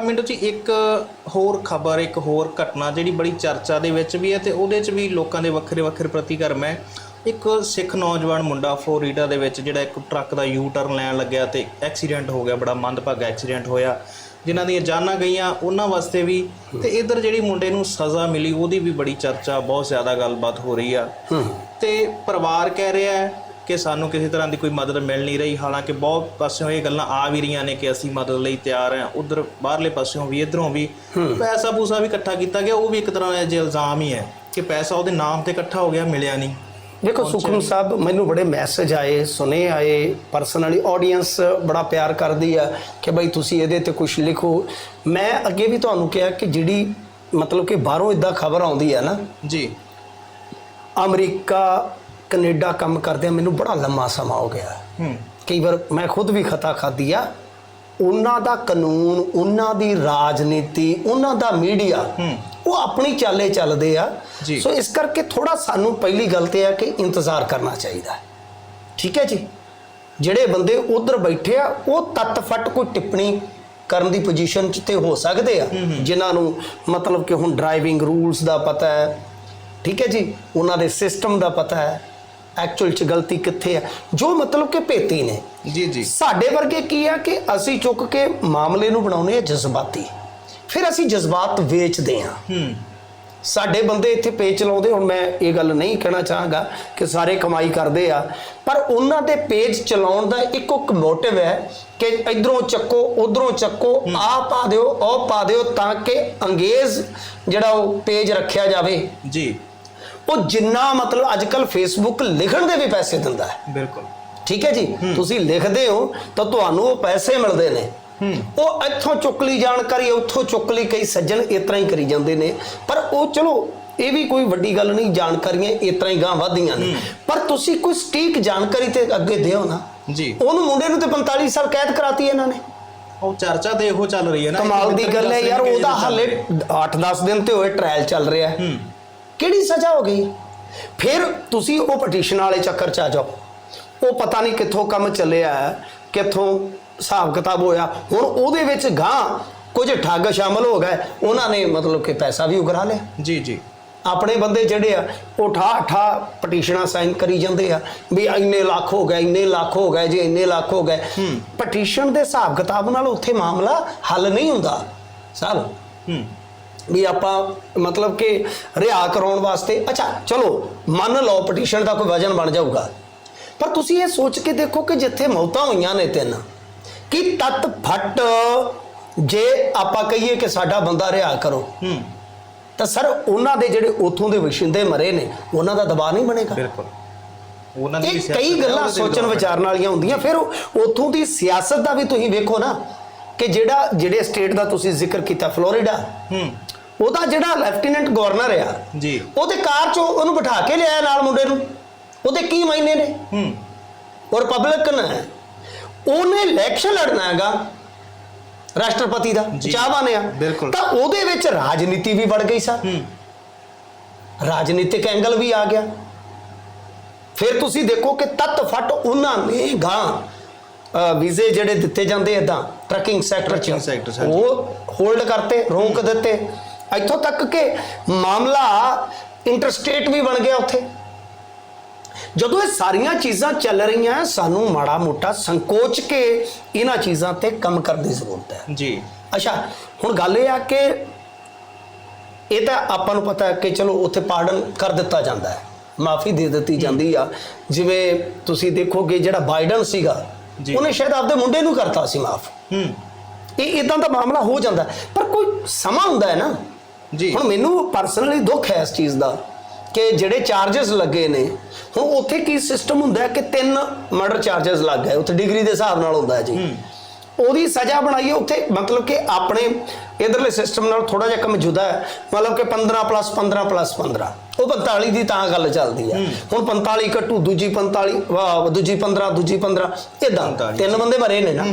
ਮਿੰਟੂ ਜੀ ਇੱਕ ਹੋਰ ਖਬਰ ਇੱਕ ਹੋਰ ਘਟਨਾ ਜਿਹੜੀ ਬੜੀ ਚਰਚਾ ਦੇ ਵਿੱਚ ਵੀ ਹੈ ਤੇ ਉਹਦੇ 'ਚ ਵੀ ਲੋਕਾਂ ਦੇ ਵੱਖਰੇ ਵੱਖਰੇ ਪ੍ਰਤੀਕਰਮ ਹੈ। ਇੱਕ ਸਿੱਖ ਨੌਜਵਾਨ ਮੁੰਡਾ ਫਲੋਰੀਡਾ ਦੇ ਵਿੱਚ ਜਿਹੜਾ ਇੱਕ ਟਰੱਕ ਦਾ ਯੂ ਟਰਨ ਲੈਣ ਲੱਗਿਆ ਤੇ ਐਕਸੀਡੈਂਟ ਹੋ ਗਿਆ ਬੜਾ ਮੰਦਭਾਗਾ ਐਕਸੀਡੈਂਟ ਹੋਇਆ ਜਿਨ੍ਹਾਂ ਦੀਆਂ ਜਾਨਾਂ ਗਈਆਂ ਉਹਨਾਂ ਵਾਸਤੇ ਵੀ। ਤੇ ਇਧਰ ਜਿਹੜੀ ਮੁੰਡੇ ਨੂੰ ਸਜ਼ਾ ਮਿਲੀ ਉਹਦੀ ਵੀ ਬੜੀ ਚਰਚਾ ਬਹੁਤ ਜ਼ਿਆਦਾ ਗੱਲਬਾਤ ਹੋ ਰਹੀ ਆ। ਤੇ ਪਰਿਵਾਰ ਕਹਿ ਰਿਹਾ ਹੈ ਕਿ ਸਾਨੂੰ ਕਿਸੇ ਤਰ੍ਹਾਂ ਦੀ ਕੋਈ ਮਦਦ ਮਿਲ ਨਹੀਂ ਰਹੀ। ਹਾਲਾਂਕਿ ਬਹੁਤ ਪਾਸਿਓਂ ਇਹ ਗੱਲਾਂ ਆ ਵੀ ਰਹੀਆਂ ਨੇ ਕਿ ਅਸੀਂ ਮਦਦ ਲਈ ਤਿਆਰ ਹਾਂ। ਉਧਰ ਬਾਹਰਲੇ ਪਾਸਿਓਂ ਵੀ ਇਧਰੋਂ ਵੀ ਪੈਸਾ ਪੂਸਾ ਵੀ ਇਕੱਠਾ ਕੀਤਾ ਗਿਆ। ਉਹ ਵੀ ਇੱਕ ਤਰ੍ਹਾਂ ਦਾ ਜੇ ਇਲਜ਼ਾਮ ਹੀ ਹੈ ਕਿ ਪੈਸਾ ਉਹਦੇ ਨਾਮ ਤੇ ਇਕੱਠਾ ਹੋ ਗਿਆ ਮਿਲਿਆ ਨਹੀਂ। ਦੇਖੋ ਸੁਖਮ ਸਾਹਿਬ ਮੈਨੂੰ ਬੜੇ ਮੈਸੇਜ ਆਏ ਸੁਨੇ ਆਏ ਪਰਸਨਲੀ ਆਡੀਅנס ਬੜਾ ਪਿਆਰ ਕਰਦੀ ਆ ਕਿ ਭਾਈ ਤੁਸੀਂ ਇਹਦੇ ਤੇ ਕੁਝ ਲਿਖੋ। ਮੈਂ ਅੱਗੇ ਵੀ ਤੁਹਾਨੂੰ ਕਿਹਾ ਕਿ ਜਿਹੜੀ ਮਤਲਬ ਕਿ ਬਾਹਰੋਂ ਇਦਾਂ ਖਬਰ ਆਉਂਦੀ ਆ ਨਾ ਜੀ। ਅਮਰੀਕਾ ਕੈਨੇਡਾ ਕੰਮ ਕਰਦਿਆਂ ਮੈਨੂੰ ਬੜਾ ਲੰਮਾ ਸਮਾਂ ਹੋ ਗਿਆ। ਹੂੰ। ਕਈ ਵਾਰ ਮੈਂ ਖੁਦ ਵੀ ਖਤਾ ਖਾਦੀ ਆ। ਉਹਨਾਂ ਦਾ ਕਾਨੂੰਨ ਉਹਨਾਂ ਦੀ ਰਾਜਨੀਤੀ ਉਹਨਾਂ ਦਾ ਮੀਡੀਆ ਹੂੰ। ਉਹ ਆਪਣੀ ਚਾਲੇ ਚੱਲਦੇ ਆ। ਸੋ ਇਸ ਕਰਕੇ ਥੋੜਾ ਸਾਨੂੰ ਪਹਿਲੀ ਗੱਲ ਤੇ ਆ ਕਿ ਇੰਤਜ਼ਾਰ ਕਰਨਾ ਚਾਹੀਦਾ। ਠੀਕ ਹੈ ਜੀ? ਜਿਹੜੇ ਬੰਦੇ ਉਧਰ ਬੈਠੇ ਆ ਉਹ ਤੱਤ ਫੱਟ ਕੋਈ ਟਿੱਪਣੀ ਕਰਨ ਦੀ ਪੋਜੀਸ਼ਨ 'ਚ ਤੇ ਹੋ ਸਕਦੇ ਆ। ਜਿਨ੍ਹਾਂ ਨੂੰ ਮਤਲਬ ਕਿ ਹੁਣ ਡਰਾਈਵਿੰਗ ਰੂਲਸ ਦਾ ਪਤਾ ਹੈ। ਠੀਕ ਹੈ ਜੀ? ਉਹਨਾਂ ਦੇ ਸਿਸਟਮ ਦਾ ਪਤਾ ਹੈ। ਐਕਚੁਅਲ 'ਚ ਗਲਤੀ ਕਿੱਥੇ ਹੈ ਜੋ ਮਤਲਬ ਕਿ ਭੇਤੀ ਨੇ। ਜੀ ਜੀ। ਸਾਡੇ ਵਰਗੇ ਕੀ ਆ ਕਿ ਅਸੀਂ ਚੁੱਕ ਕੇ ਮਾਮਲੇ ਨੂੰ ਬਣਾਉਨੇ ਆ ਜਜ਼ਬਾਤੀ। ਫਿਰ ਅਸੀਂ ਜਜ਼ਬਾਤ ਵੇਚਦੇ ਆ। ਹੂੰ। ਸਾਡੇ ਬੰਦੇ ਇੱਥੇ ਪੇਜ ਚਲਾਉਂਦੇ ਹੁਣ ਮੈਂ ਇਹ ਗੱਲ ਨਹੀਂ ਕਹਿਣਾ ਚਾਹਾਂਗਾ ਕਿ ਸਾਰੇ ਕਮਾਈ ਕਰਦੇ ਆ ਪਰ ਉਹਨਾਂ ਦੇ ਪੇਜ ਚਲਾਉਣ ਦਾ ਇੱਕੋ ਇੱਕ ਮੋਟਿਵ ਹੈ ਕਿ ਇਧਰੋਂ ਚੱਕੋ ਉਧਰੋਂ ਚੱਕੋ ਆ ਪਾ ਦਿਓ ਉਹ ਪਾ ਦਿਓ ਤਾਂ ਕਿ ਅੰਗੇਜ਼ ਜਿਹੜਾ ਉਹ ਪੇਜ ਰੱਖਿਆ ਜਾਵੇ। ਜੀ। ਉਹ ਜਿੰਨਾ ਮਤਲਬ ਅੱਜ ਕੱਲ ਫੇਸਬੁੱਕ ਲਿਖਣ ਦੇ ਵੀ ਪੈਸੇ ਦਿੰਦਾ ਹੈ। ਬਿਲਕੁਲ। ਠੀਕ ਹੈ ਜੀ? ਤੁਸੀਂ ਲਿਖਦੇ ਹੋ ਤਾਂ ਤੁਹਾਨੂੰ ਉਹ ਪੈਸੇ ਮਿਲਦੇ ਨੇ। ਉਹ ਇੱਥੋਂ ਚੁੱਕ ਲਈ ਜਾਣਕਾਰੀ ਉੱਥੋਂ ਚੁੱਕ ਲਈ ਕਈ ਸੱਜਣ ਇਸ ਤਰ੍ਹਾਂ ਹੀ ਕਰੀ ਜਾਂਦੇ ਨੇ। ਪਰ ਉਹ ਚਲੋ ਇਹ ਵੀ ਕੋਈ ਵੱਡੀ ਗੱਲ ਨਹੀਂ ਜਾਣਕਾਰੀਆਂ ਇਸ ਤਰ੍ਹਾਂ ਹੀ ਗਾਂ ਵਧਦੀਆਂ ਨੇ। ਪਰ ਤੁਸੀਂ ਕੋਈ ਸਟੀਕ ਜਾਣਕਾਰੀ ਤੇ ਅੱਗੇ ਦਿਓ ਨਾ। ਜੀ। ਉਹਨੂੰ ਮੁੰਡੇ ਨੂੰ ਤੇ 45 ਸਾਲ ਕੈਦ ਕਰਾਤੀ ਇਹਨਾਂ ਨੇ। ਉਹ ਚਰਚਾ ਤੇ ਇਹੋ ਚੱਲ ਰਹੀ ਹੈ ਨਾ। ਕਮਾਲ ਦੀ ਗੱਲ ਹੈ ਯਾਰ ਉਹਦਾ ਹਾਲੇ ਨੇ 8-10 ਦਿਨ ਤੇ ਹੋਏ ਟ੍ਰਾਇਲ ਚੱਲ ਰਿਹਾ ਹੂੰ। ਕਿਹੜੀ ਸਜ਼ਾ ਹੋ ਗਈ? ਫਿਰ ਤੁਸੀਂ ਉਹ ਪਟੀਸ਼ਨ ਵਾਲੇ ਚੱਕਰ ਚ ਆ ਜਾਓ। ਉਹ ਪਤਾ ਨਹੀਂ ਕਿੱਥੋਂ ਕੰਮ ਚੱਲਿਆ ਕਿੱਥੋਂ ਹਿਸਾਬ ਕਿਤਾਬ ਹੋਇਆ। ਹੁਣ ਉਹਦੇ ਵਿੱਚ ਗਾਂ ਕੁਝ ਠੱਗ ਸ਼ਾਮਲ ਹੋ ਗਏ। ਉਹਨਾਂ ਨੇ ਮਤਲਬ ਕਿ ਪੈਸਾ ਵੀ ਉਗਰਾ ਲਿਆ। ਜੀ ਜੀ। ਆਪਣੇ ਬੰਦੇ ਜਿਹੜੇ ਆ ਉਹ ਠਾ ਠਾ ਪਟੀਸ਼ਨਾਂ ਸਾਈਨ ਕਰੀ ਜਾਂਦੇ ਆ ਵੀ ਇੰਨੇ ਲੱਖ ਹੋ ਗਏ ਇੰਨੇ ਲੱਖ ਹੋ ਗਏ ਜੀ ਇੰਨੇ ਲੱਖ ਹੋ ਗਏ। ਪਟੀਸ਼ਨ ਦੇ ਹਿਸਾਬ ਕਿਤਾਬ ਨਾਲ ਉੱਥੇ ਮਾਮਲਾ ਹੱਲ ਨਹੀਂ ਹੁੰਦਾ। ਹੂੰ। ਵੀ ਆਪਾਂ ਮਤਲਬ ਕਿ ਰਿਆ ਕਰਾਉਣ ਵਾਸਤੇ। ਅੱਛਾ ਚਲੋ ਮੰਨ ਲਓ ਪਟੀਸ਼ਨ ਦਾ ਕੋਈ ਵਜਨ ਬਣ ਜਾਊਗਾ। ਪਰ ਤੁਸੀਂ ਇਹ ਸੋਚ ਕੇ ਦੇਖੋ ਕਿ ਜਿੱਥੇ ਮੌਤਾਂ ਹੋਈਆਂ ਨੇ ਤਿੰਨ ਕਿ ਤਤ ਫਟ ਜੇ ਆਪਾਂ ਕਹੀਏ ਕਿ ਸਾਡਾ ਬੰਦਾ ਰਿਆ ਕਰੋ। ਹੂੰ। ਤਾਂ ਸਰ ਉਹਨਾਂ ਦੇ ਜਿਹੜੇ ਉਥੋਂ ਦੇ ਵਸ਼ਿੰਦੇ ਮਰੇ ਨੇ ਉਹਨਾਂ ਦਾ ਦਬਾਅ ਨਹੀਂ ਬਣੇਗਾ। ਬਿਲਕੁਲ। ਉਹਨਾਂ ਦੀ ਸਿਆਸਤ ਕਈ ਗੱਲਾਂ ਸੋਚਣ ਵਿਚਾਰਨ ਵਾਲੀਆਂ ਹੁੰਦੀਆਂ ਫਿਰ ਉਥੋਂ ਦੀ ਸਿਆਸਤ ਦਾ ਵੀ ਤੁਸੀਂ ਵੇਖੋ ਨਾ ਕਿ ਜਿਹੜਾ ਜਿਹੜੇ ਸਟੇਟ ਦਾ ਤੁਸੀਂ ਜ਼ਿਕਰ ਕੀਤਾ ਫਲੋਰੀਡਾ ਹੂੰ। ਉਹਦਾ ਜਿਹੜਾ ਲੈਫਟੀਨੈਂਟ ਗਵਰਨਰ ਆ ਜੀ। ਉਹਦੇ ਕਾਰ ਚੋਂ ਉਹਨੂੰ ਬਿਠਾ ਕੇ ਲਿਆਇਆ ਨਾਲ ਮੁੰਡੇ ਨੂੰ। ਉਹਦੇ ਕੀ ਮਾਇਨੇ ਨੇ? ਹੂੰ। ਉਹ ਰਿਪਬਲਿਕਨ ਹੈ ਉਹਨੇ ਇਲੈਕਸ਼ਨ ਲੜਨਾ ਹੈਗਾ ਰਾਸ਼ਟਰਪਤੀ ਦਾ। ਚਾਹਵਾਨ ਆ। ਤਾਂ ਉਹਦੇ ਵਿੱਚ ਰਾਜਨੀਤੀ ਵੀ ਵੜ ਗਈ ਹੂੰ। ਰਾਜਨੀਤਿਕ ਐਂਗਲ ਵੀ ਆ ਗਿਆ। ਫਿਰ ਤੁਸੀਂ ਦੇਖੋ ਕਿ ਤੱਤ ਫਟ ਉਹਨਾਂ ਨੇ ਗਾਂ ਵੀਜ਼ੇ ਜਿਹੜੇ ਦਿੱਤੇ ਜਾਂਦੇ ਇਦਾਂ ਟਰਕਿੰਗ ਸੈਕਟਰ ਚ। ਉਹ ਹੋਲਡ ਕਰਤੇ ਰੋਕ ਦਿੱਤੇ। ਇੱਥੋਂ ਤੱਕ ਕਿ ਮਾਮਲਾ ਇੰਟਰਸਟੇਟ ਵੀ ਬਣ ਗਿਆ ਉੱਥੇ। ਜਦੋਂ ਇਹ ਸਾਰੀਆਂ ਚੀਜ਼ਾਂ ਚੱਲ ਰਹੀਆਂ ਸਾਨੂੰ ਮਾੜਾ ਮੋਟਾ ਸੰਕੋਚ ਕੇ ਇਹਨਾਂ ਚੀਜ਼ਾਂ ਤੇ ਕੰਮ ਕਰਨ ਦੀ ਜ਼ਰੂਰਤ ਹੈ। ਜੀ। ਅੱਛਾ ਹੁਣ ਗੱਲ ਇਹ ਆ ਕਿ ਇਹ ਤਾਂ ਆਪਾਂ ਨੂੰ ਪਤਾ ਹੈ ਕਿ ਚਲੋ ਉੱਥੇ ਪਾਰਡਨ ਕਰ ਦਿੱਤਾ ਜਾਂਦਾ ਹੈ ਮਾਫੀ ਦੇ ਦਿੱਤੀ ਜਾਂਦੀ ਆ। ਜਿਵੇਂ ਤੁਸੀਂ ਦੇਖੋਗੇ ਜਿਹੜਾ ਬਾਈਡਨ ਸੀਗਾ। ਉਹਨੇ ਸ਼ਾਇਦ ਆਪਦੇ ਮੁੰਡੇ ਨੂੰ ਕਰਤਾ ਸੀ ਮਾਫ। ਹੂੰ। ਇਹ ਇਦਾਂ ਦਾ ਮਾਮਲਾ ਹੋ ਜਾਂਦਾ। ਪਰ ਕੋਈ ਸਮਾਂ ਹੁੰਦਾ ਹੈ ਨਾ ਜੀ। ਹੁਣ ਮੈਨੂੰ ਪਰਸਨਲੀ ਦੁੱਖ ਹੈ ਇਸ ਚੀਜ਼ ਦਾ ਕਿ ਜਿਹੜੇ ਚਾਰजेस ਲੱਗੇ ਨੇ ਹੁਣ ਉੱਥੇ ਕੀ ਸਿਸਟਮ ਹੁੰਦਾ ਕਿ ਤਿੰਨ ਮਰਡਰ ਚਾਰजेस ਲੱਗ ਗਏ ਉੱਥੇ ਡਿਗਰੀ ਦੇ ਹਿਸਾਬ ਨਾਲ ਹੁੰਦਾ ਜੀ। ਉਹਦੀ ਸਜ਼ਾ ਬਣਾਈਏ ਉੱਥੇ ਮਤਲਬ ਕਿ ਆਪਣੇ ਇਧਰਲੇ ਸਿਸਟਮ ਨਾਲ ਥੋੜਾ ਜਿਹਾ ਕਮਜੂਦਾ ਹੈ ਮਤਲਬ ਕਿ 15 plus 15 plus 15 ਉਹ 45 ਦੀ ਤਾਂ ਗੱਲ ਚੱਲਦੀ ਹੈ। ਹੁਣ 45 ਘਟੂ ਦੂਜੀ 45 ਵਾਹ, ਦੂਜੀ 15 ਦੂਜੀ 15 ਇਦਾਂ ਤਿੰਨ ਬੰਦੇ ਮਰੇ ਨੇ ਨਾ।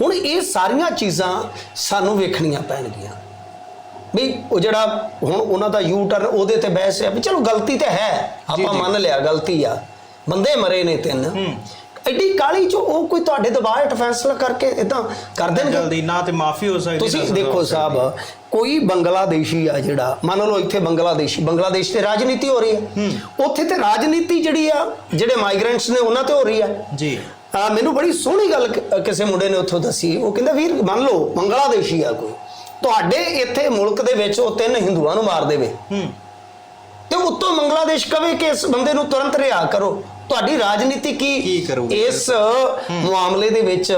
ਹੁਣ ਇਹ ਸਾਰੀਆਂ ਚੀਜ਼ਾਂ ਸਾਨੂੰ ਵੇਖਣੀਆਂ ਪੈਣਗੀਆਂ। ਵੀ ਉਹ ਜਿਹੜਾ ਹੁਣ ਉਹਨਾਂ ਦਾ ਯੂ ਟਰਨ ਉਹਦੇ ਤੇ ਬਹਿਸ ਹੈ ਵੀ ਚਲੋ ਗਲਤੀ ਤੇ ਹੈ ਆਪਾਂ। ਮੰਨ ਲਿਆ ਗਲਤੀ ਆ। ਬੰਦੇ ਮਰੇ ਨੇ ਤਿੰਨ। ਐਡੀ ਕਾਲੀ ਚ ਉਹ ਕੋਈ ਤੁਹਾਡੇ ਦਬਾਅ ਹੇਠ ਫੈਸਲਾ ਕਰਕੇ ਇਦਾਂ ਕਰ ਦੇਣਗੇ? ਜਲਦੀ ਨਾ ਤੇ ਮਾਫੀ ਹੋ ਸਕਦੀ ਤੁਸੀਂ ਦੇਖੋ। ਸਾਹਿਬ ਕੋਈ ਬੰਗਲਾਦੇਸ਼ੀ ਆ ਜਿਹੜਾ ਮੰਨ ਲਓ ਇੱਥੇ ਬੰਗਲਾਦੇਸ਼ੀ ਬੰਗਲਾਦੇਸ਼ ਤੇ ਰਾਜਨੀਤੀ ਹੋ ਰਹੀ ਹੈ। ਉੱਥੇ ਤੇ ਰਾਜਨੀਤੀ ਜਿਹੜੀ ਆ ਜਿਹੜੇ ਮਾਈਗ੍ਰੈਂਟਸ ਨੇ ਉਹਨਾਂ ਤੇ ਹੋ ਰਹੀ ਹੈ ਜੀ। ਆ ਮੈਨੂੰ ਬੜੀ ਸੋਹਣੀ ਗੱਲ ਕਿਸੇ ਮੁੰਡੇ ਨੇ ਉੱਥੋਂ ਦੱਸੀ। ਉਹ ਕਹਿੰਦਾ ਵੀਰ ਮੰਨ ਲਓ ਬੰਗਲਾਦੇਸ਼ੀ ਆ ਕੋਈ। ਤੁਹਾਡੇ ਇੱਥੇ ਮੁਲਕ ਦੇ ਵਿੱਚ ਉਹ ਤਿੰਨ ਹਿੰਦੂਆਂ ਨੂੰ ਮਾਰ ਦੇਵੇ। ਹੂੰ। ਤੇ ਉੱਤੋਂ ਬੰਗਲਾਦੇਸ਼ ਕਵੇ ਕਿ ਇਸ ਬੰਦੇ ਨੂੰ ਤੁਰੰਤ ਰਿਹਾ ਕਰੋ। ਤੁਹਾਡੀ ਰਾਜਨੀਤੀ ਕੀ? ਕੀ ਕਰੂਗੀ? ਇਸ ਮਾਮਲੇ ਦੇ ਵਿੱਚ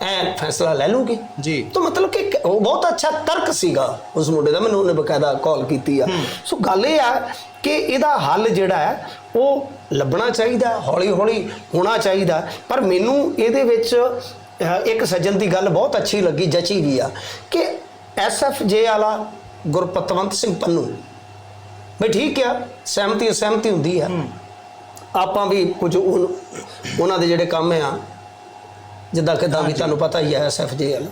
ਐ ਫੈਸਲਾ ਲੈ ਲੂਗੀ? ਜੀ। ਤਾਂ ਮਤਲਬ ਕਿ ਉਹ ਬਹੁਤ ਅੱਛਾ ਤਰਕ ਸੀਗਾ ਉਸ ਮੁੰਡੇ ਦਾ ਮੈਨੂੰ ਉਹਨੇ ਬਕਾਇਦਾ ਕਾਲ ਕੀਤੀ ਆ। ਸੋ ਗੱਲ ਇਹ ਆ ਕਿ ਇਹਦਾ ਹੱਲ ਜਿਹੜਾ ਹੈ ਉਹ ਲੱਭਣਾ ਚਾਹੀਦਾ ਹੌਲੀ ਹੌਲੀ ਹੋਣਾ ਚਾਹੀਦਾ। ਪਰ ਮੈਨੂੰ ਇਹਦੇ ਵਿੱਚ ਇੱਕ ਸੱਜਣ ਦੀ ਗੱਲ ਬਹੁਤ ਅੱਛੀ ਲੱਗੀ ਜਚੀ ਵੀ ਆ ਕਿ ਐਸਐਫਜੇ ਵਾਲਾ ਗੁਰਪਤਵੰਤ ਸਿੰਘ ਪੰਨੂ। ਵੀ ਠੀਕ ਆ ਸਹਿਮਤੀ ਅਸਹਿਮਤੀ ਹੁੰਦੀ ਆ। ਆਪਾਂ ਵੀ ਕੁਝ ਉਹਨਾਂ ਦੇ ਜਿਹੜੇ ਕੰਮ ਆ ਜਿੱਦਾਂ ਕਿ ਵੀ ਤੁਹਾਨੂੰ ਪਤਾ ਹੀ ਹੈ ਐਸਐਫਜੇ ਵਾਲਾ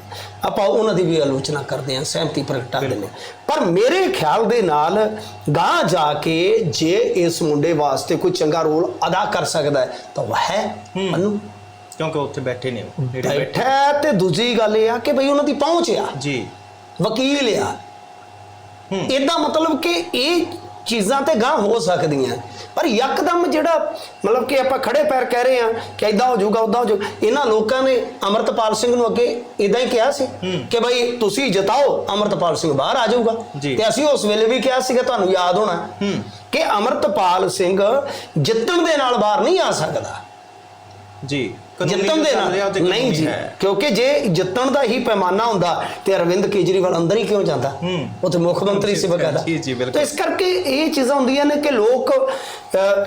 ਆਪਾਂ ਉਹਨਾਂ ਦੀ ਵੀ ਆਲੋਚਨਾ ਕਰਦੇ ਹਾਂ ਸਹਿਮਤੀ ਪ੍ਰਗਟਾਉਂਦੇ ਨੇ ਪਰ ਮੇਰੇ ਖਿਆਲ ਦੇ ਨਾਲ ਗਾਂ ਜਾ ਕੇ ਜੇ ਇਸ ਮੁੰਡੇ ਵਾਸਤੇ ਕੋਈ ਚੰਗਾ ਰੋਲ ਅਦਾ ਕਰ ਸਕਦਾ ਹੈ ਤਾਂ ਉਹ ਹੈ ਮਨੂੰ ਕਿਉਂਕਿ ਉੱਥੇ ਬੈਠੇ ਨੇ ਉਹ, ਬੈਠੇ ਤੇ ਦੂਜੀ ਗੱਲ ਇਹ ਆ ਕਿ ਭਈ ਉਹਨਾਂ ਦੀ ਪਹੁੰਚ ਆ। ਜੀ। ਵਕੀਲ ਆ। ਇਹਦਾ ਮਤਲਬ ਕਿ ਇਹ ਚੀਜ਼ਾਂ ਤੇ ਗਾਂ ਹੋ ਸਕਦੀਆਂ। ਪਰ ਯਕਦਮ ਜਿਹੜਾ ਮਤਲਬ ਕਿ ਆਪਾਂ ਖੜੇ ਪੈਰ ਕਹਿ ਰਹੇ ਆ ਕਿ ਇਦਾਂ ਹੋ ਜਾਊਗਾ ਉਦਾਂ ਹੋ ਜਾਊਗਾ ਇਹਨਾਂ ਲੋਕਾਂ ਨੇ ਅਮਰਤਪਾਲ ਸਿੰਘ ਨੂੰ ਅੱਗੇ ਇਦਾਂ ਹੀ ਕਿਹਾ ਸੀ ਕਿ ਭਾਈ ਤੁਸੀਂ ਜਿਤਾਓ ਅਮਰਤਪਾਲ ਸਿੰਘ ਬਾਹਰ ਆ ਜਾਊਗਾ। ਤੇ ਅਸੀਂ ਉਸ ਵੇਲੇ ਵੀ ਕਿਹਾ ਸੀਗਾ ਤੁਹਾਨੂੰ ਯਾਦ ਹੋਣਾ ਕਿ ਅਮਰਤਪਾਲ ਸਿੰਘ ਜਿੱਤਣ ਦੇ ਨਾਲ ਬਾਹਰ ਨਹੀਂ ਆ ਸਕਦਾ। ਜੀ। ਜਿੱਤਣ ਦੇ ਨਾਲ ਨਹੀਂ ਜੀ। ਕਿਉਂਕਿ ਜੇ ਜਿੱਤਣ ਦਾ ਹੀ ਪੈਮਾਨਾ ਹੁੰਦਾ ਤੇ ਅਰਵਿੰਦ ਕੇਜਰੀਵਾਲ ਅੰਦਰ ਹੀ ਕਿਉਂ ਜਾਂਦਾ। ਉੱਥੇ ਮੁੱਖ ਮੰਤਰੀ ਸੀ ਬਕਾਇਦਾ ਜੀ, ਜੀ, ਬਿਲਕੁਲ। ਤਾਂ ਇਸ ਕਰਕੇ ਇਹ ਚੀਜ਼ਾਂ ਹੁੰਦੀਆਂ ਨੇ ਕਿ ਲੋਕ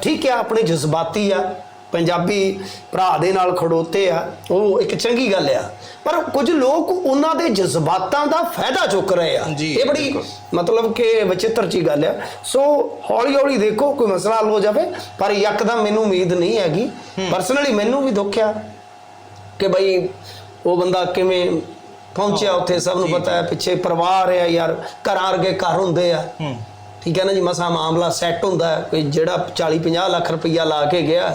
ਠੀਕ ਹੈ ਆਪਣੇ ਜਜ਼ਬਾਤੀ ਆ ਪੰਜਾਬੀ ਭਰਾ ਦੇ ਨਾਲ ਖੜੋਤੇ ਆ ਉਹ ਇੱਕ ਚੰਗੀ ਗੱਲ ਆ। ਪਰ ਕੁਝ ਲੋਕ ਉਹਨਾਂ ਦੇ ਜਜ਼ਬਾਤਾਂ ਦਾ ਫਾਇਦਾ ਚੁੱਕ ਰਹੇ ਆ। ਇਹ ਬੜੀ। ਮਤਲਬ ਕਿ ਵਿਚਿੱਤਰ ਜੀ ਗੱਲ ਆ। ਸੋ ਹੌਲੀ ਹੌਲੀ ਦੇਖੋ ਕੋਈ ਮਸਲਾ ਹੱਲ ਹੋ ਜਾਵੇ ਪਰ ਯਕਦਮ ਮੈਨੂੰ ਉਮੀਦ ਨਹੀਂ ਹੈਗੀ। ਪਰਸਨਲੀ ਮੈਨੂੰ ਵੀ ਦੁੱਖ ਆ ਕਿ ਬਈ ਉਹ ਬੰਦਾ ਕਿਵੇਂ ਪਹੁੰਚਿਆ ਉੱਥੇ ਸਭ ਨੂੰ ਪਤਾ ਹੈ ਪਿੱਛੇ ਪਰਿਵਾਰ ਹੈ ਯਾਰ ਘਰਾਂ ਵਰਗੇ ਘਰ ਹੁੰਦੇ ਆ। ਠੀਕ ਹੈ ਨਾ ਜੀ ਮਸਾ ਮਾਮਲਾ ਸੈੱਟ ਹੁੰਦਾ ਕੋਈ ਜਿਹੜਾ 40 50 ਲੱਖ ਰੁਪਈਆ ਲਾ ਕੇ ਗਿਆ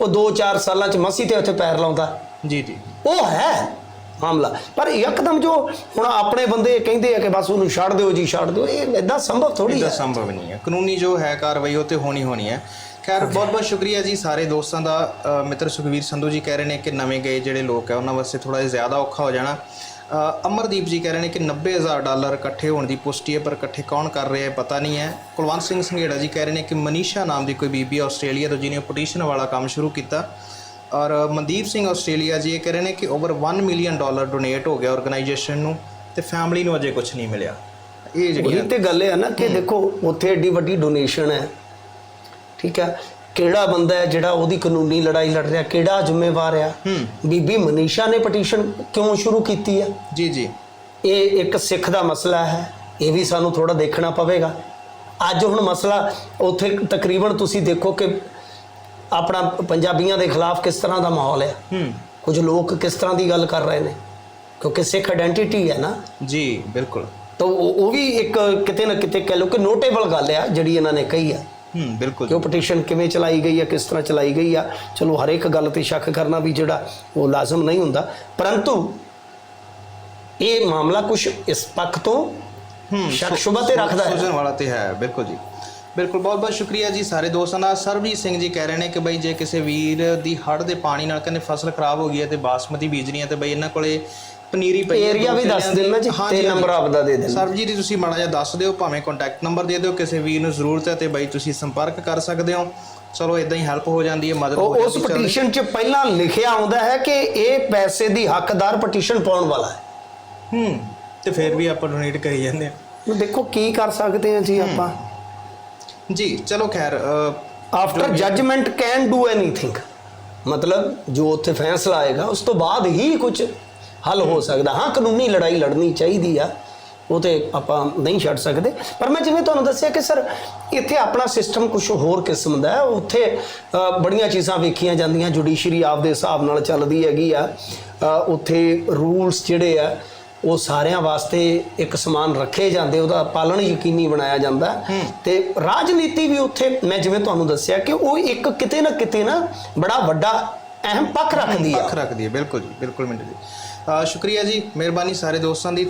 ਉਹ 2-4 ਸਾਲਾਂ ਚ ਮਸੀ ਤੇ ਉੱਥੇ ਪੈਰ ਲਾਉਂਦਾ। ਜੀ ਜੀ। ਉਹ ਹੈ ਮਾਮਲਾ। ਪਰ ਇੱਕਦਮ ਜੋ ਹੁਣ ਆਪਣੇ ਬੰਦੇ ਕਹਿੰਦੇ ਆ ਕਿ ਬਸ ਉਹਨੂੰ ਛੱਡ ਦਿਓ ਜੀ ਛੱਡ ਦਿਓ ਇਹ ਇਦਾਂ ਸੰਭਵ ਥੋੜੀ ਹੈ। ਸੰਭਵ ਨਹੀਂ ਹੈ। ਕਾਨੂੰਨੀ ਜੋ ਹੈ ਕਾਰਵਾਈ ਉਹ ਤੇ ਹੋਣੀ ਹੋਣੀ ਹੈ। ਖੈਰ ਬਹੁਤ ਬਹੁਤ ਸ਼ੁਕਰੀਆ ਜੀ ਸਾਰੇ ਦੋਸਤਾਂ ਦਾ। ਅ, ਮਿੱਤਰ ਸੁਖਵੀਰ ਸੰਧੂ ਜੀ ਕਹਿ ਰਹੇ ਨੇ ਕਿ ਨਵੇਂ ਗਏ ਜਿਹੜੇ ਲੋਕ ਹੈ ਉਹਨਾਂ ਵਾਸਤੇ ਥੋੜਾ ਜਿਹਾ ਜ਼ਿਆਦਾ ਔਖਾ ਹੋ ਜਾਣਾ। ਅਮਰਦੀਪ ਜੀ ਕਹਿ ਰਹੇ ਨੇ ਕਿ 90000 ਡਾਲਰ ਇਕੱਠੇ ਹੋਣ ਦੀ ਪੁਸ਼ਟੀ ਹੈ ਪਰ ਇਕੱਠੇ ਕੌਣ ਕਰ ਰਿਹਾ ਹੈ ਪਤਾ ਨਹੀਂ ਹੈ। ਕੁਲਵੰਤ ਸਿੰਘ ਸੰਘੇੜਾ ਜੀ ਕਹਿ ਰਹੇ ਨੇ ਕਿ ਮਨੀਸ਼ਾ ਨਾਮ ਦੀ ਕੋਈ ਬੀਬੀ ਆਸਟ੍ਰੇਲੀਆ ਤੋਂ ਜਿਹਨੇ ਪਟੀਸ਼ਨ ਵਾਲਾ ਕੰਮ ਸ਼ੁਰੂ ਕੀਤਾ। ਔਰ ਮਨਦੀਪ ਸਿੰਘ ਆਸਟ੍ਰੇਲੀਆ ਜੀ ਇਹ ਕਹਿ ਰਹੇ ਨੇ ਕਿ ਓਵਰ 1 ਮਿਲੀਅਨ ਡਾਲਰ ਡੋਨੇਟ ਹੋ ਗਿਆ ਆਰਗੇਨਾਈਜੇਸ਼ਨ ਨੂੰ ਤੇ ਫੈਮਿਲੀ ਨੂੰ ਅਜੇ ਕੁਝ ਨਹੀਂ ਮਿਲਿਆ। ਇਹ ਜਿਹੜੀਆਂ ਉਹੀ ਤੇ ਗੱਲ ਹੈ ਨਾ ਕਿ ਦੇਖੋ ਉੱਥੇ ਏਡੀ ਵੱਡੀ ਡੋਨੇਸ਼ਨ ਹੈ। ਠੀਕ ਹੈ? ਕਿਹੜਾ ਬੰਦਾ ਹੈ ਜਿਹੜਾ ਉਹਦੀ ਕਾਨੂੰਨੀ ਲੜਾਈ ਲੜ ਰਿਹਾ ਕਿਹੜਾ ਜ਼ਿੰਮੇਵਾਰ ਆ? ਬੀਬੀ ਮਨੀਸ਼ਾ ਨੇ ਪਟੀਸ਼ਨ ਕਿਉਂ ਸ਼ੁਰੂ ਕੀਤੀ ਆ? ਜੀ ਜੀ। ਇਹ ਇੱਕ ਸਿੱਖ ਦਾ ਮਸਲਾ ਹੈ ਇਹ ਵੀ ਸਾਨੂੰ ਥੋੜਾ ਦੇਖਣਾ ਪਵੇਗਾ। ਅੱਜ ਹੁਣ ਮਸਲਾ ਉੱਥੇ ਤਕਰੀਬਨ ਤੁਸੀਂ ਦੇਖੋ ਕਿ ਆਪਣਾ ਪੰਜਾਬੀਆਂ ਦੇ ਖਿਲਾਫ ਕਿਸ ਤਰ੍ਹਾਂ ਦਾ ਮਾਹੌਲ ਹੈ ਹੂੰ। ਕੁਝ ਲੋਕ ਕਿਸ ਤਰ੍ਹਾਂ ਦੀ ਗੱਲ ਕਰ ਰਹੇ ਨੇ? ਕਿਉਂਕਿ ਸਿੱਖ ਆਇਡੈਂਟੀਟੀ ਹੈ ਨਾ। ਜੀ ਬਿਲਕੁਲ। ਤਾਂ ਉਹ ਉਹ ਵੀ ਇੱਕ ਕਿਤੇ ਨਾ ਕਿਤੇ ਕਹਿ ਲਓ ਕਿ ਨੋਟੇਬਲ ਗੱਲ ਆ ਜਿਹੜੀ ਇਹਨਾਂ ਨੇ ਕਹੀ ਆ। ਹੂੰ ਬਿਲਕੁਲ ਕਿ ਉਹ ਪਟੀਸ਼ਨ ਕਿਵੇਂ ਚਲਾਈ ਗਈ ਆ ਕਿਸ ਤਰ੍ਹਾਂ ਚਲਾਈ ਗਈ ਆ? ਚਲੋ ਹਰ ਇੱਕ ਗੱਲ ਤੇ ਸ਼ੱਕ ਕਰਨਾ ਵੀ ਜਿਹੜਾ ਉਹ ਲਾਜ਼ਮ ਨਹੀਂ ਹੁੰਦਾ। ਪਰੰਤੂ ਇਹ ਮਾਮਲਾ ਕੁਝ ਇਸ ਪੱਖ ਤੋਂ ਹੂੰ ਸ਼ੱਕ ਸ਼ੁਬਾ ਤੇ ਰੱਖਦਾ ਹੈ। ਸੋਚਣ ਵਾਲਾ ਤੇ ਹੈ ਬਿਲਕੁਲ ਜੀ। ਬਿਲਕੁਲ ਬਹੁਤ ਬਹੁਤ ਸ਼ੁਕਰੀਆ ਜੀ ਸਾਰੇ ਦੋਸਤਾਂ ਦਾ। ਸਰਬਜੀਤ ਸਿੰਘ ਜੀ ਕਹਿ ਰਹੇ ਨੇ ਕਿ ਬਈ ਜੇ ਕਿਸੇ ਵੀਰ ਦੀ ਹੜ੍ਹ ਦੇ ਪਾਣੀ ਨਾਲ ਕਹਿੰਦੇ ਫਸਲ ਖਰਾਬ ਹੋ ਗਈ ਹੈ ਤੇ ਬਾਸਮਤੀ ਬੀਜਣੀ ਹੈ ਤੇ ਬਈ ਇਹਨਾਂ ਕੋਲੇ ਪਨੀਰੀ ਪਈ ਹੈ ਏਰੀਆ ਦੋ ਵੀ ਦੱਸ ਦੀ। ਦੇਣਾ ਜੀ ਹਾਂਜੀ, ਤੇ ਹਾਂਜੀ। ਨੰਬਰ ਆਪਦਾ ਦੇ ਦੇਣਾ ਸਰਬਜੀਤ ਜੀ ਤੁਸੀਂ ਮਾੜਾ ਜਿਹਾ ਦੱਸ ਦਿਓ ਭਾਵੇਂ ਕੰਟੈਕਟ ਨੰਬਰ ਦੇ ਦਿਓ ਕਿਸੇ ਵੀਰ ਨੂੰ ਜ਼ਰੂਰਤ ਹੈ ਤੇ ਬਈ ਤੁਸੀਂ ਸੰਪਰਕ ਕਰ ਸਕਦੇ ਹੋ। ਚਲੋ ਇਦਾਂ ਹੀ ਹੈਲਪ ਹੋ ਜਾਂਦੀ ਹੈ ਮਦਦ ਹੋ ਉਹ ਉਸ ਜਾਂਦੀ ਹੈ ਚੱਲ- ਪਟੀਸ਼ਨ 'ਚ ਪਹਿਲਾਂ ਲਿਖਿਆ ਆਉਂਦਾ ਹੈ ਕਿ ਇਹ ਪੈਸੇ ਦੀ ਹੱਕਦਾਰ ਪਟੀਸ਼ਨ ਪਾਉਣ ਵਾਲਾ ਹੈ। ਹੂੰ ਤੇ ਫਿਰ ਵੀ ਆਪਾਂ ਡੋਨੇਟ ਕਰੀ ਜਾਂਦੇ ਹਾਂ। ਹੁਣ ਦੇਖੋ ਕੀ ਕਰ ਸਕਦੇ ਹਾਂ ਜੀ ਆਪਾਂ। ਜੀ ਚਲੋ ਖੈਰ after judgement can do anything ਮਤਲਬ ਜੋ ਉੱਥੇ ਫੈਸਲਾ ਆਏਗਾ ਉਸ ਤੋਂ ਬਾਅਦ ਹੀ ਕੁਝ ਹੱਲ ਹੋ ਸਕਦਾ। ਹਾਂ ਕਾਨੂੰਨੀ ਲੜਾਈ ਲੜਨੀ ਚਾਹੀਦੀ ਆ। ਉਹ ਤੇ ਆਪਾਂ ਨਹੀਂ ਛੱਡ ਸਕਦੇ। ਪਰ ਮੈਂ ਜਿਵੇਂ ਤੁਹਾਨੂੰ ਦੱਸਿਆ ਕਿ ਸਰ ਇੱਥੇ ਆਪਣਾ ਸਿਸਟਮ ਕੁਝ ਹੋਰ ਕਿਸਮ ਦਾ ਹੈ। ਉੱਥੇ ਬੜੀਆਂ ਚੀਜ਼ਾਂ ਵੇਖੀਆਂ ਜਾਂਦੀਆਂ। ਜੁਡੀਸ਼ਰੀ ਆਪਦੇ ਹਿਸਾਬ ਨਾਲ ਚੱਲਦੀ ਹੈਗੀ ਆ। ਉੱਥੇ ਰੂਲਸ ਜਿਹੜੇ ਆ ਉਹ ਸਾਰਿਆਂ ਵਾਸਤੇ ਇੱਕ ਸਮਾਨ ਰੱਖੇ ਜਾਂਦੇ। ਉਹਦਾ ਪਾਲਣ ਯਕੀਨੀ ਬਣਾਇਆ ਜਾਂਦਾ। ਤੇ ਰਾਜਨੀਤੀ ਵੀ ਉੱਥੇ ਮੈਂ ਜਿਵੇਂ ਤੁਹਾਨੂੰ ਦੱਸਿਆ ਕਿ ਉਹ ਇੱਕ ਕਿਤੇ ਨਾ ਕਿਤੇ ਨਾ ਬੜਾ ਵੱਡਾ ਅਹਿਮ ਪੱਖ ਰੱਖਦੀ ਆ। ਪੱਖ ਰੱਖਦੀ ਹੈ। ਬਿਲਕੁਲ ਜੀ ਬਿਲਕੁਲ ਮਿੰਟੂ ਜੀ। ਸ਼ੁਕਰੀਆ ਜੀ ਮਿਹਰਬਾਨੀ ਸਾਰੇ ਦੋਸਤਾਂ ਦੀ ਤੇ